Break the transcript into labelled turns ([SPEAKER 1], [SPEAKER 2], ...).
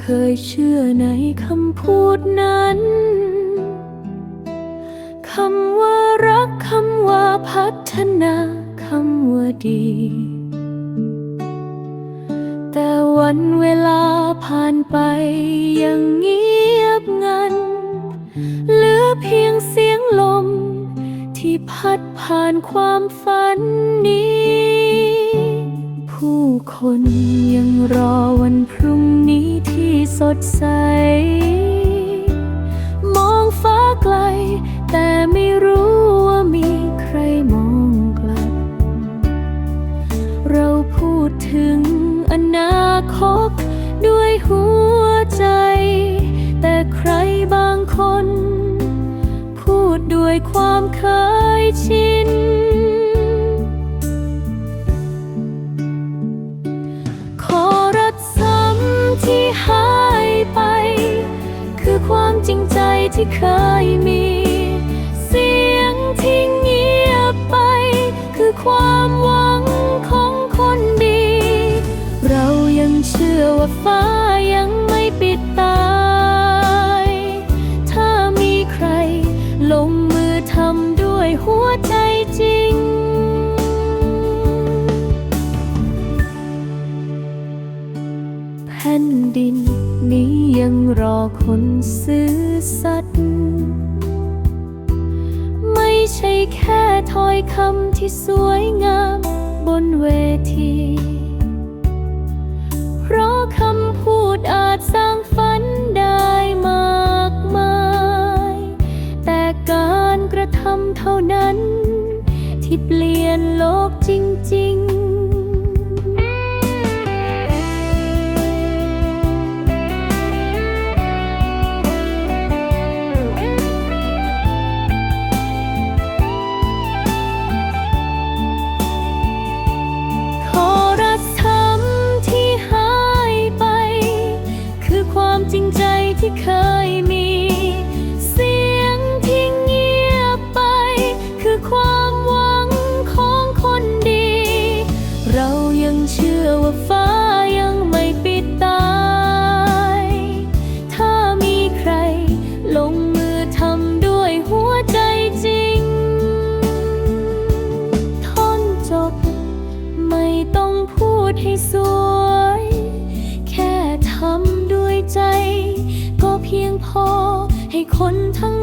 [SPEAKER 1] เคยเชื่อในคำพูดนั้น คำว่ารักคำว่าพัฒนาคำว่าดี แต่วันเวลาผ่านไปยังเงียบงัน เหลือเพียงเสียงลมที่พัดผ่านความฝันนี้ ผู้คนยังรอวันพรุ่งนี้ที่สดใส มองฟ้าไกล แต่ไม่รู้ว่ามีใครมองกลับ เราพูดถึงอนาคตด้วยหัวใจ แต่ใครบางคน พูดด้วยความเคยชิน ที่หายไป คือความจริงใจที่เคยมี เสียงที่เงียบไป คือความหวัง คนซื้อสัตย์ไม่ใช่แค่ถ้อยคำที่สวยงามบนเวที เพราะคำพูดอาจสร้างฝันได้มากมาย แต่การกระทำเท่านั้น ที่เปลี่ยนโลกจริง ๆ จริงใจที่เคยมี ให้คนทั้ง